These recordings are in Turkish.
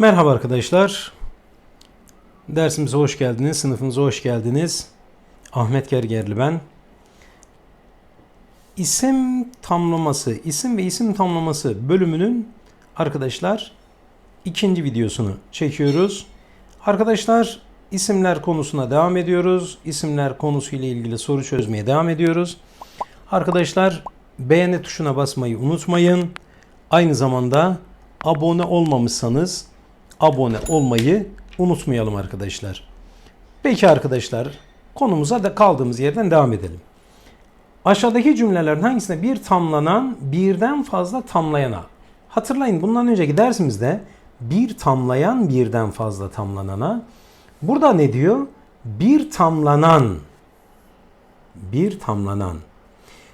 Merhaba arkadaşlar. Dersimize hoş geldiniz, sınıfımıza hoş geldiniz. Ahmet Gergerli ben. İsim tamlaması, isim ve isim tamlaması bölümünün arkadaşlar ikinci videosunu çekiyoruz. Arkadaşlar isimler konusuna devam ediyoruz. İsimler konusuyla ilgili soru çözmeye devam ediyoruz. Arkadaşlar beğeni tuşuna basmayı unutmayın. Aynı zamanda abone olmamışsanız abone olmayı unutmayalım arkadaşlar. Peki arkadaşlar konumuza da kaldığımız yerden devam edelim. Aşağıdaki cümlelerin hangisinde bir tamlanan birden fazla tamlayana. Hatırlayın bundan önceki dersimizde bir tamlayan birden fazla tamlanana. Burada ne diyor? Bir tamlanan. Bir tamlanan.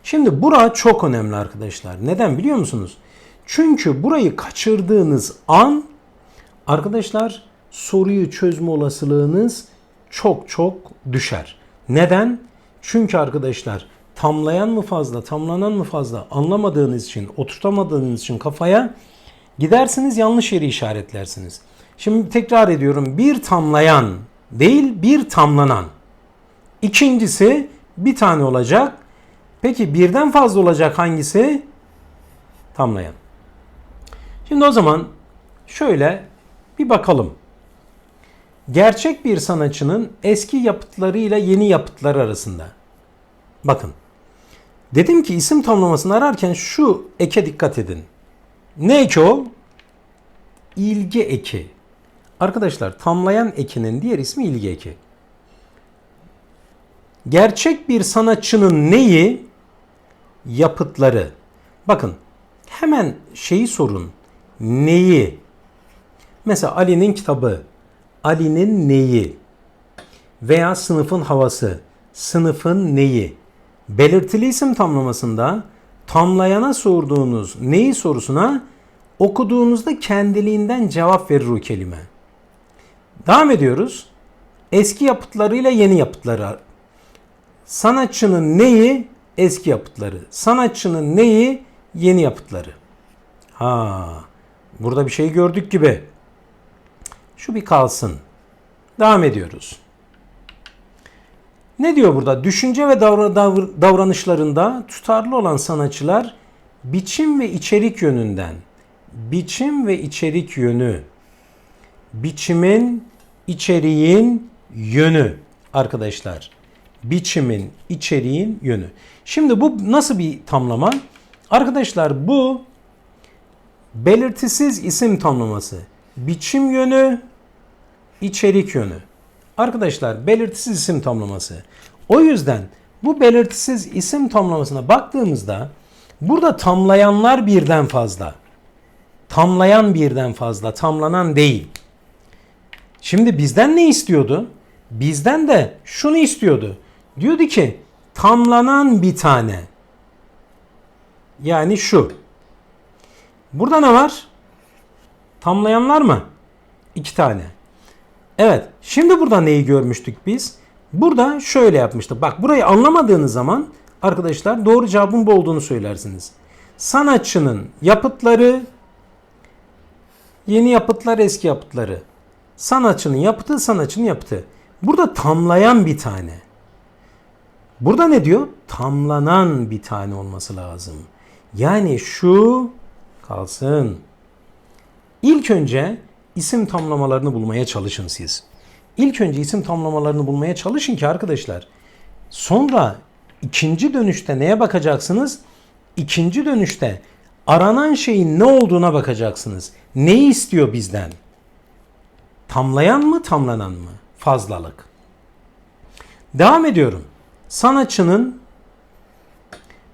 Şimdi bura çok önemli arkadaşlar. Neden biliyor musunuz? Çünkü burayı kaçırdığınız an arkadaşlar soruyu çözme olasılığınız çok çok düşer. Neden? Çünkü arkadaşlar tamlayan mı fazla, tamlanan mı fazla anlamadığınız için, oturtamadığınız için kafaya gidersiniz yanlış yeri işaretlersiniz. Şimdi tekrar ediyorum. Bir tamlayan değil, bir tamlanan. İkincisi bir tane olacak. Peki birden fazla olacak hangisi? Tamlayan. Şimdi o zaman şöyle bir bakalım. Gerçek bir sanatçının eski yapıtlarıyla yeni yapıtları arasında. Bakın. Dedim ki isim tamlamasını ararken şu eke dikkat edin. Ne eki o? İlgi eki. Arkadaşlar tamlayan ekinin diğer ismi ilgi eki. Gerçek bir sanatçının neyi? Yapıtları. Bakın hemen şeyi sorun. Neyi? Mesela Ali'nin kitabı. Ali'nin neyi? Veya sınıfın havası. Sınıfın neyi? Belirtili isim tamlamasında tamlayana sorduğunuz neyi sorusuna okuduğunuzda kendiliğinden cevap verir o kelime. Devam ediyoruz. Eski yapıtlarıyla yeni yapıtları. Sanatçının neyi? Eski yapıtları. Sanatçının neyi? Yeni yapıtları. Ha, burada bir şey gördük gibi. Şu bir kalsın. Devam ediyoruz. Ne diyor burada? Düşünce ve davranışlarında tutarlı olan sanatçılar biçim ve içerik yönünden biçim ve içerik yönü biçimin içeriğin yönü arkadaşlar. Biçimin içeriğin yönü. Şimdi bu nasıl bir tamlama? Arkadaşlar bu belirtisiz isim tamlaması. Biçim yönü, içerik yönü. Arkadaşlar belirtisiz isim tamlaması. O yüzden bu belirtisiz isim tamlamasına baktığımızda burada tamlayanlar birden fazla. Tamlayan birden fazla, tamlanan değil. Şimdi bizden ne istiyordu? Bizden de şunu istiyordu. Diyordu ki tamlanan bir tane. Yani şu. Burada ne var? Tamlayanlar mı? İki tane. Evet. Şimdi burada neyi görmüştük biz? Burada şöyle yapmıştık. Bak burayı anlamadığınız zaman arkadaşlar doğru cevabın bu olduğunu söylersiniz. Sanatçının yapıtları yeni yapıtlar eski yapıtları. Sanatçının yapıtı sanatçının yapıtı. Burada tamlayan bir tane. Burada ne diyor? Tamlanan bir tane olması lazım. Yani şu kalsın. İlk önce isim tamlamalarını bulmaya çalışın siz. İlk önce isim tamlamalarını bulmaya çalışın ki arkadaşlar. Sonra ikinci dönüşte neye bakacaksınız? İkinci dönüşte aranan şeyin ne olduğuna bakacaksınız. Neyi istiyor bizden? Tamlayan mı, tamlanan mı? Fazlalık. Devam ediyorum. Sanatçının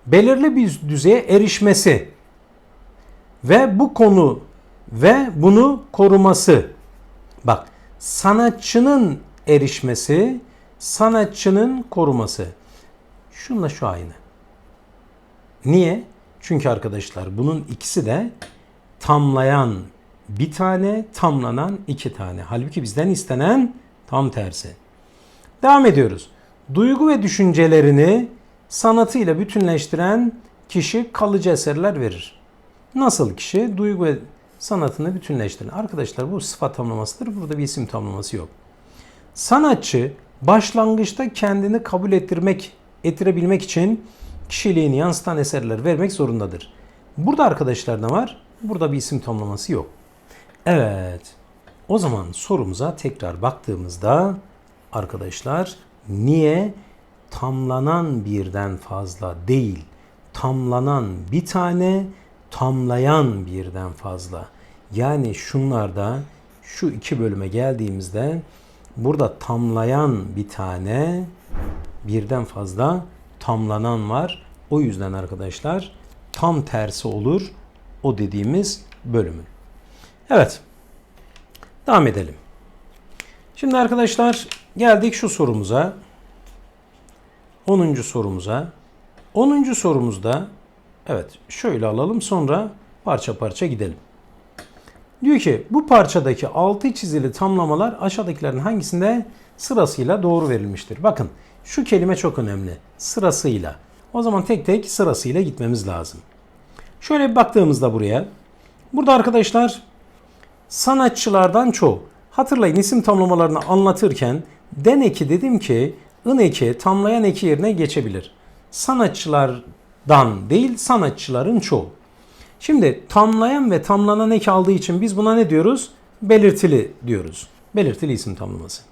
belirli bir düzeye erişmesi ve bu konu ve bunu koruması. Bak, sanatçının erişmesi, sanatçının koruması. Şunla şu aynı. Niye? Çünkü arkadaşlar bunun ikisi de tamlayan bir tane, tamlanan iki tane. Halbuki bizden istenen tam tersi. Devam ediyoruz. Duygu ve düşüncelerini sanatıyla bütünleştiren kişi kalıcı eserler verir. Nasıl kişi? Duygu ve sanatını bütünleştirin. Arkadaşlar bu sıfat tamlamasıdır. Burada bir isim tamlaması yok. Sanatçı başlangıçta kendini kabul ettirmek, ettirebilmek için kişiliğini yansıtan eserler vermek zorundadır. Burada arkadaşlar ne var? Burada bir isim tamlaması yok. Evet. O zaman sorumuza tekrar baktığımızda arkadaşlar niye tamlanan birden fazla değil, tamlanan bir tane, tamlayan birden fazla. Yani şunlarda şu iki bölüme geldiğimizde burada tamlayan bir tane, birden fazla tamlanan var. O yüzden arkadaşlar tam tersi olur o dediğimiz bölümün. Evet. Devam edelim. Şimdi arkadaşlar geldik şu sorumuza. 10. sorumuza. 10. sorumuzda evet şöyle alalım sonra parça parça gidelim. Diyor ki bu parçadaki altı çizili tamlamalar aşağıdakilerin hangisinde sırasıyla doğru verilmiştir? Bakın şu kelime çok önemli. Sırasıyla. O zaman tek tek sırasıyla gitmemiz lazım. Şöyle bir baktığımızda buraya. Burada arkadaşlar sanatçılardan çoğu. Hatırlayın isim tamlamalarını anlatırken den eki dedim ki ın eki tamlayan eki yerine geçebilir. Sanatçılardan değil sanatçıların çoğu. Şimdi tamlayan ve tamlanan eki aldığı için biz buna ne diyoruz? Belirtili diyoruz. Belirtili isim tamlaması.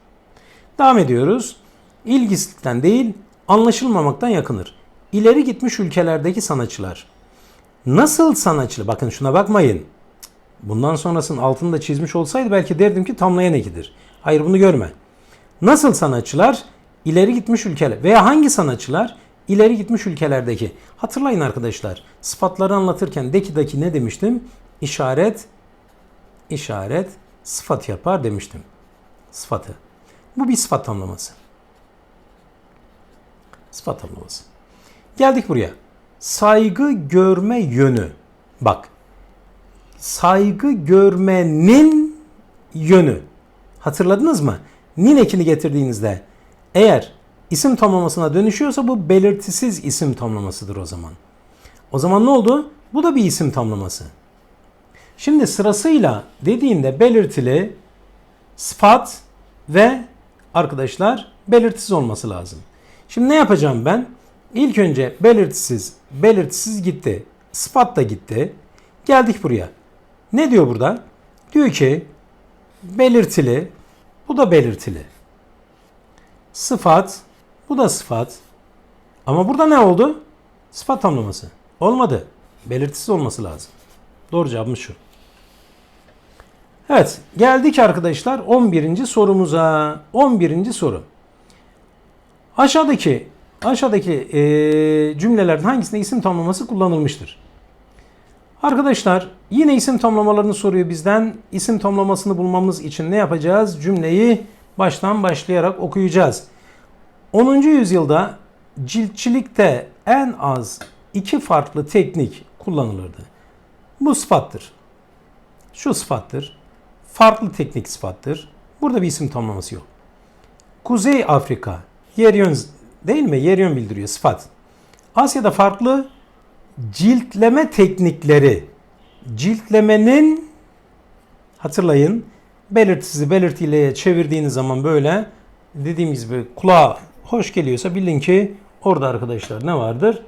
Devam ediyoruz. İlgisizlikten değil anlaşılmamaktan yakınır. İleri gitmiş ülkelerdeki sanatçılar. Nasıl sanatçı? Bakın şuna bakmayın. Bundan sonrasının altını da çizmiş olsaydı belki derdim ki tamlayan ekidir. Hayır bunu görme. Nasıl sanatçılar? ileri gitmiş ülkeler veya hangi sanatçılar? İleri gitmiş ülkelerdeki. Hatırlayın arkadaşlar. Sıfatları anlatırken deki daki ne demiştim? İşaret, işaret, sıfat yapar demiştim. Sıfatı. Bu bir sıfat tamlaması. Sıfat tamlaması. Geldik buraya. Saygı görme yönü. Bak. Saygı görmenin yönü. Hatırladınız mı? Nin ekini getirdiğinizde eğer isim tamlamasına dönüşüyorsa bu belirtisiz isim tamlamasıdır o zaman. O zaman ne oldu? Bu da bir isim tamlaması. Şimdi sırasıyla dediğinde belirtili, sıfat ve arkadaşlar belirtisiz olması lazım. Şimdi ne yapacağım ben? İlk önce belirtisiz, belirtisiz gitti. Sıfat da gitti. Geldik buraya. Ne diyor burada? Diyor ki belirtili, bu da belirtili. Sıfat, bu da sıfat. Ama burada ne oldu? Sıfat tamlaması. Olmadı. Belirtisiz olması lazım. Doğru cevabımız şu. Evet, geldik arkadaşlar 11. sorumuza. 11. soru. Aşağıdaki aşağıdaki e, cümlelerden hangisinde isim tamlaması kullanılmıştır? Arkadaşlar yine isim tamlamalarını soruyor bizden. İsim tamlamasını bulmamız için ne yapacağız? Cümleyi baştan başlayarak okuyacağız. 10. yüzyılda ciltçilikte en az iki farklı teknik kullanılırdı. Bu sıfattır. Şu sıfattır. Farklı teknik sıfattır. Burada bir isim tamlaması yok. Kuzey Afrika yer yön değil mi? Yer yön bildiriyor sıfat. Asya'da farklı ciltleme teknikleri. Ciltlemenin hatırlayın belirtisizi belirtiyle çevirdiğiniz zaman böyle dediğim gibi kulağa hoş geliyorsa bilin ki orada arkadaşlar ne vardır?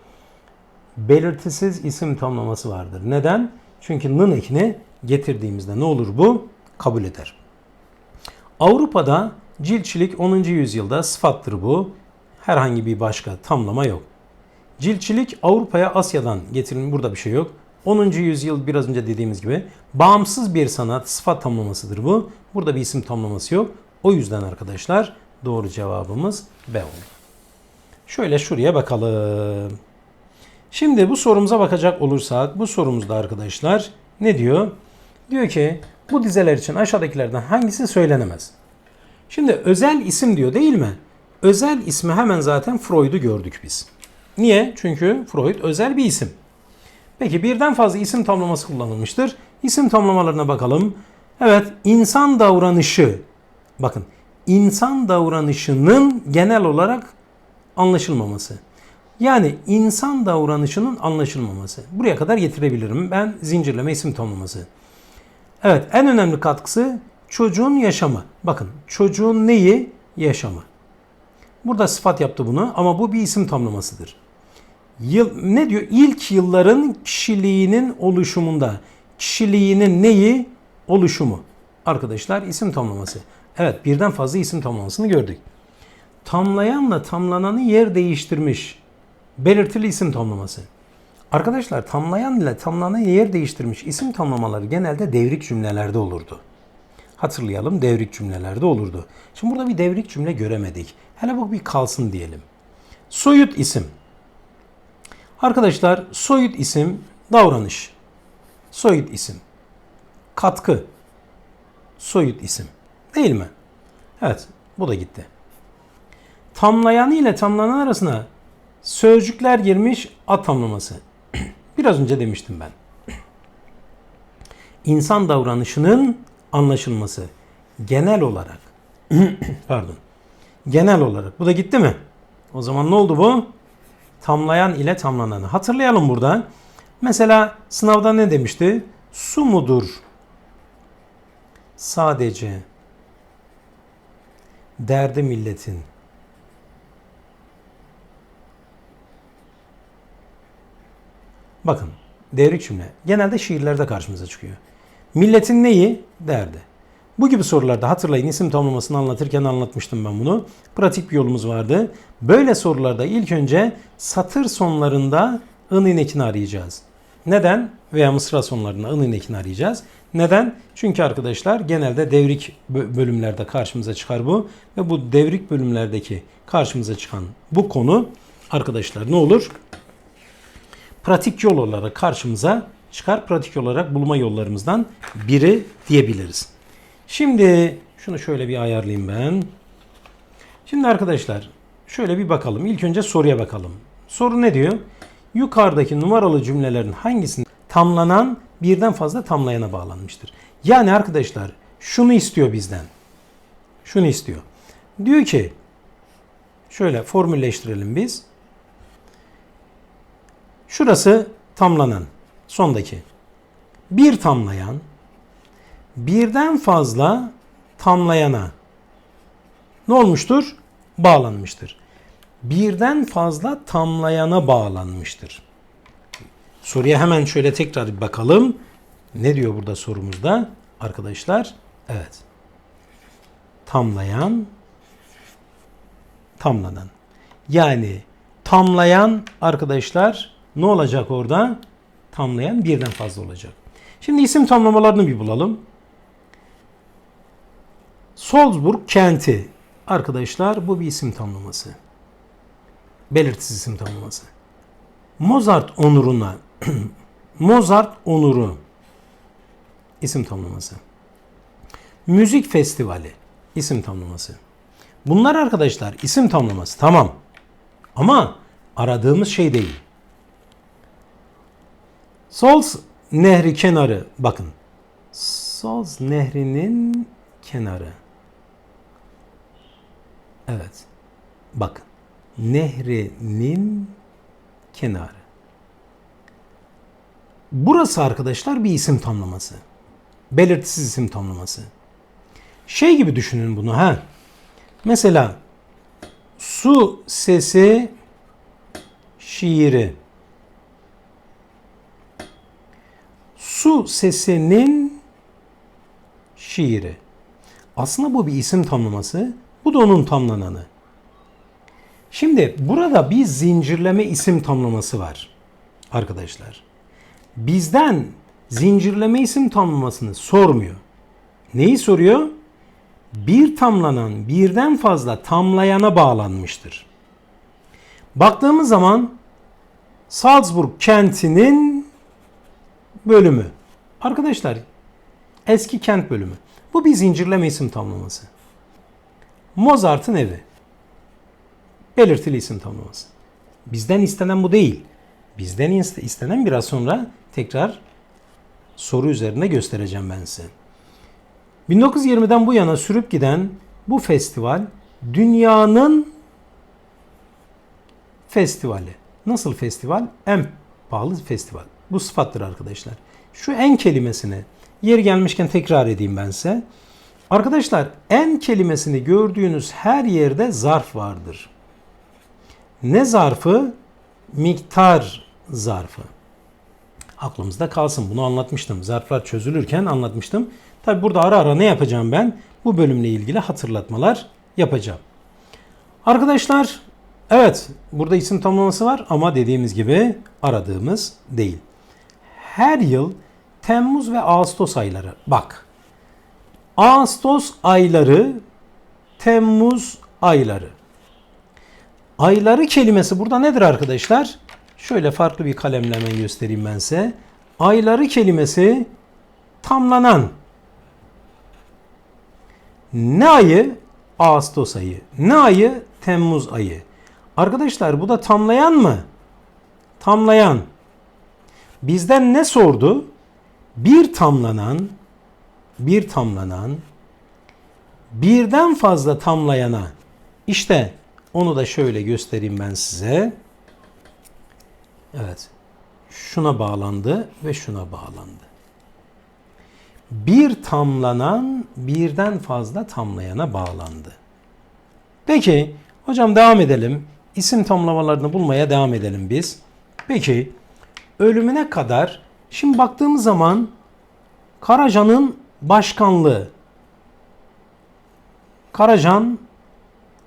Belirtisiz isim tamlaması vardır. Neden? Çünkü nın ekini getirdiğimizde ne olur bu? Kabul eder. Avrupa'da ciltçilik 10. yüzyılda sıfattır bu. Herhangi bir başka tamlama yok. Ciltçilik Avrupa'ya Asya'dan getirilmiş. Burada bir şey yok. 10. yüzyıl biraz önce dediğimiz gibi bağımsız bir sanat sıfat tamlamasıdır bu. Burada bir isim tamlaması yok. O yüzden arkadaşlar doğru cevabımız B oldu. Şöyle şuraya bakalım. Şimdi bu sorumuza bakacak olursak bu sorumuzda arkadaşlar ne diyor? Diyor ki bu dizeler için aşağıdakilerden hangisi söylenemez? Şimdi özel isim diyor değil mi? Özel ismi hemen zaten Freud'u gördük biz. Niye? Çünkü Freud özel bir isim. Peki birden fazla isim tamlaması kullanılmıştır. İsim tamlamalarına bakalım. Evet, insan davranışı. Bakın, insan davranışının genel olarak anlaşılmaması. Yani insan davranışının anlaşılmaması. Buraya kadar getirebilirim. Ben zincirleme isim tamlaması. Evet en önemli katkısı çocuğun yaşamı. Bakın çocuğun neyi? Yaşamı. Burada sıfat yaptı bunu ama bu bir isim tamlamasıdır. Yıl, ne diyor? İlk yılların kişiliğinin oluşumunda. Kişiliğinin neyi? Oluşumu. Arkadaşlar isim tamlaması. Evet birden fazla isim tamlamasını gördük. Tamlayanla tamlananı yer değiştirmiş. Belirtili isim tamlaması. Arkadaşlar tamlayan ile tamlananı yer değiştirmiş isim tamlamaları genelde devrik cümlelerde olurdu. Hatırlayalım devrik cümlelerde olurdu. Şimdi burada bir devrik cümle göremedik. Hele bu bir kalsın diyelim. Soyut isim. Arkadaşlar soyut isim davranış. Soyut isim. Katkı. Soyut isim. Değil mi? Evet bu da gitti. Tamlayanı ile tamlanan arasına sözcükler girmiş ad tamlaması. Biraz önce demiştim ben. İnsan davranışının anlaşılması genel olarak pardon genel olarak bu da gitti mi? O zaman ne oldu bu? Tamlayan ile tamlananı. Hatırlayalım burada. Mesela sınavda ne demişti? Su mudur? Sadece derdi milletin. Bakın devrik cümle genelde şiirlerde karşımıza çıkıyor. Milletin neyi? Derdi. Bu gibi sorularda hatırlayın isim tamlamasını anlatırken anlatmıştım ben bunu. Pratik bir yolumuz vardı. Böyle sorularda ilk önce satır sonlarında ın ekini arayacağız. Neden? Veya mısra sonlarında ın ekini arayacağız. Neden? Çünkü arkadaşlar genelde devrik bölümlerde karşımıza çıkar bu. Ve bu devrik bölümlerdeki karşımıza çıkan bu konu arkadaşlar ne olur? Pratik yol olarak karşımıza çıkar. Pratik olarak bulma yollarımızdan biri diyebiliriz. Şimdi şunu şöyle bir ayarlayayım ben. Şimdi arkadaşlar şöyle bir bakalım. İlk önce soruya bakalım. Soru ne diyor? Yukarıdaki numaralı cümlelerin hangisinde tamlanan birden fazla tamlayana bağlanmıştır? Yani arkadaşlar şunu istiyor bizden. Şunu istiyor. Diyor ki şöyle formülleştirelim biz. Şurası tamlanan. Sondaki. Bir tamlayan birden fazla tamlayana ne olmuştur? Bağlanmıştır. Birden fazla tamlayana bağlanmıştır. Soruya hemen şöyle tekrar bir bakalım. Ne diyor burada sorumuzda? Arkadaşlar, evet. Tamlayan, tamlanan. Yani tamlayan arkadaşlar ne olacak orada? Tamlayan birden fazla olacak. Şimdi isim tamlamalarını bir bulalım. Salzburg kenti. Arkadaşlar bu bir isim tamlaması. Belirtisiz isim tamlaması. Mozart onuruna Mozart onuru isim tamlaması. Müzik festivali isim tamlaması. Bunlar arkadaşlar isim tamlaması tamam. Ama aradığımız şey değil. Sols nehri kenarı bakın. Sols nehrinin kenarı. Evet. Bakın. Nehrinin kenarı. Burası arkadaşlar bir isim tamlaması. Belirtisiz isim tamlaması. Şey gibi düşünün bunu ha. Mesela su sesi şiiri. Su sesinin şiiri. Aslında bu bir isim tamlaması. Bu da onun tamlananı. Şimdi burada bir zincirleme isim tamlaması var arkadaşlar. Bizden zincirleme isim tamlamasını sormuyor. Neyi soruyor? Bir tamlanan birden fazla tamlayana bağlanmıştır. Baktığımız zaman Salzburg kentinin bölümü. Arkadaşlar eski kent bölümü. Bu bir zincirleme isim tamlaması. Mozart'ın evi. Belirtili isim tamlaması. Bizden istenen bu değil. Bizden istenen biraz sonra tekrar soru üzerinde göstereceğim ben size. 1920'den bu yana sürüp giden bu festival dünyanın festivali. Nasıl festival? En pahalı festival. Bu sıfattır arkadaşlar. Şu en kelimesini Yeri gelmişken tekrar edeyim ben size. Arkadaşlar en kelimesini gördüğünüz her yerde zarf vardır. Ne zarfı? Miktar zarfı. Aklımızda kalsın. Bunu anlatmıştım. Zarflar çözülürken anlatmıştım. Tabi burada ara ara ne yapacağım ben? Bu bölümle ilgili hatırlatmalar yapacağım. Arkadaşlar evet burada isim tamlaması var ama dediğimiz gibi aradığımız değil. Her yıl Temmuz ve Ağustos ayları bak. Ağustos ayları, Temmuz ayları. Ayları kelimesi burada nedir arkadaşlar? Şöyle farklı bir kalemle hemen göstereyim ben size. Ayları kelimesi tamlanan. Ne ayı? Ağustos ayı. Ne ayı? Temmuz ayı. Arkadaşlar bu da tamlayan mı? Tamlayan. Bizden ne sordu? Bir tamlanan, bir tamlanan, birden fazla tamlayana. İşte onu da şöyle göstereyim ben size. Evet. Şuna bağlandı ve şuna bağlandı. Bir tamlanan birden fazla tamlayana bağlandı. Peki hocam devam edelim. İsim tamlamalarını bulmaya devam edelim biz. Peki ölümüne kadar şimdi baktığımız zaman Karaca'nın başkanlığı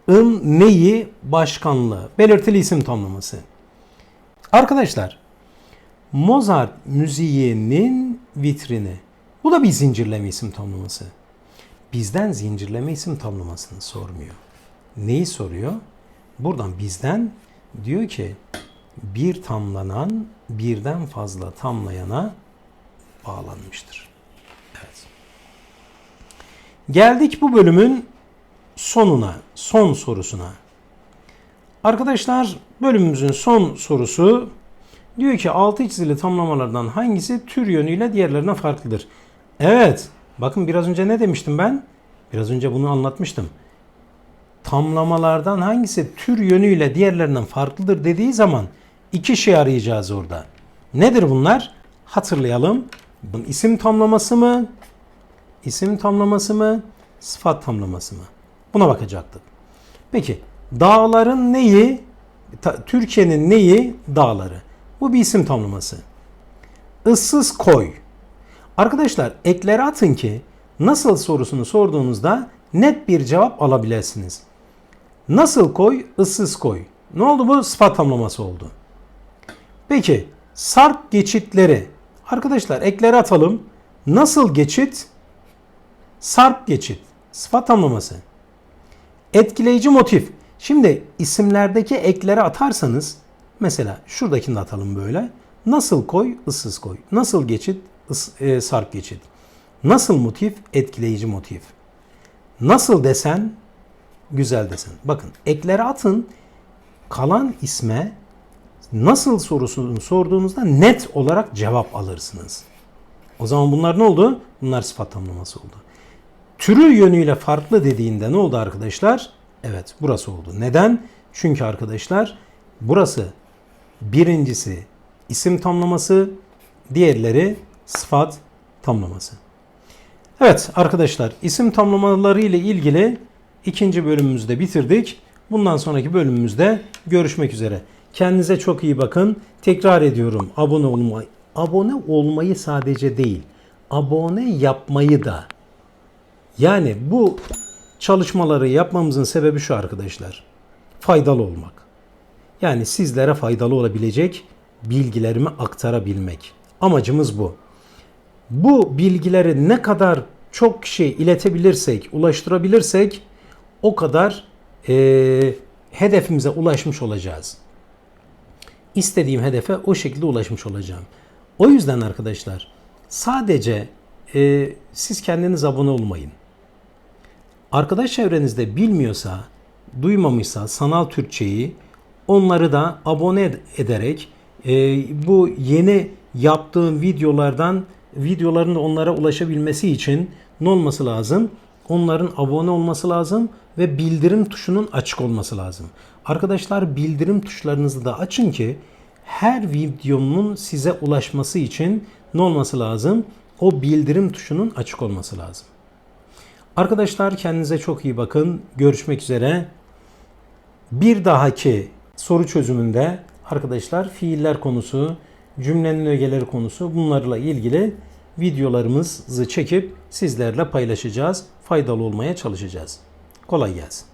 Karacan'ın neyi başkanlığı belirtili isim tamlaması. Arkadaşlar Mozart müziğinin vitrini. Bu da bir zincirleme isim tamlaması. Bizden zincirleme isim tamlamasını sormuyor. Neyi soruyor? Buradan bizden diyor ki bir tamlanan birden fazla tamlayana bağlanmıştır. Evet. Geldik bu bölümün sonuna, son sorusuna. Arkadaşlar bölümümüzün son sorusu diyor ki altı çizili tamlamalardan hangisi tür yönüyle diğerlerinden farklıdır? Evet. Bakın biraz önce ne demiştim ben? Biraz önce bunu anlatmıştım. Tamlamalardan hangisi tür yönüyle diğerlerinden farklıdır dediği zaman iki şey arayacağız orada. Nedir bunlar? Hatırlayalım. İsim tamlaması mı? İsim tamlaması mı? Sıfat tamlaması mı? Buna bakacaktık. Peki dağların neyi? Türkiye'nin neyi? Dağları. Bu bir isim tamlaması. Issız koy. Arkadaşlar ekleri atın ki nasıl sorusunu sorduğunuzda net bir cevap alabilirsiniz. Nasıl koy? ıssız koy. Ne oldu bu? Sıfat tamlaması oldu. Peki sarp geçitleri. Arkadaşlar ekleri atalım. Nasıl geçit? Sarp geçit. Sıfat tamlaması. Etkileyici motif. Şimdi isimlerdeki ekleri atarsanız mesela şuradakini de atalım böyle. Nasıl koy? ıssız koy. Nasıl geçit? Is, e, sarp geçit. Nasıl motif? Etkileyici motif. Nasıl desen? Güzel desen. Bakın ekleri atın. Kalan isme nasıl sorusunu sorduğunuzda net olarak cevap alırsınız. O zaman bunlar ne oldu? Bunlar sıfat tamlaması oldu. Türü yönüyle farklı dediğinde ne oldu arkadaşlar? Evet burası oldu. Neden? Çünkü arkadaşlar burası birincisi isim tamlaması, diğerleri sıfat tamlaması. Evet arkadaşlar isim tamlamaları ile ilgili ikinci bölümümüzü de bitirdik. Bundan sonraki bölümümüzde görüşmek üzere. Kendinize çok iyi bakın. Tekrar ediyorum abone olmayı. Abone olmayı sadece değil, abone yapmayı da. Yani bu çalışmaları yapmamızın sebebi şu arkadaşlar. Faydalı olmak. Yani sizlere faydalı olabilecek bilgilerimi aktarabilmek. Amacımız bu. Bu bilgileri ne kadar çok kişiye iletebilirsek, ulaştırabilirsek o kadar e, hedefimize ulaşmış olacağız. İstediğim hedefe o şekilde ulaşmış olacağım. O yüzden arkadaşlar sadece e, siz kendiniz abone olmayın. Arkadaş çevrenizde bilmiyorsa, duymamışsa sanal Türkçeyi onları da abone ederek e, bu yeni yaptığım videolardan videoların onlara ulaşabilmesi için ne olması lazım? Onların abone olması lazım ve bildirim tuşunun açık olması lazım. Arkadaşlar bildirim tuşlarınızı da açın ki her videomun size ulaşması için ne olması lazım? o bildirim tuşunun açık olması lazım. Arkadaşlar kendinize çok iyi bakın. Görüşmek üzere. Bir dahaki soru çözümünde arkadaşlar fiiller konusu, cümlenin ögeleri konusu bunlarla ilgili videolarımızı çekip sizlerle paylaşacağız. Faydalı olmaya çalışacağız. Kolay gelsin.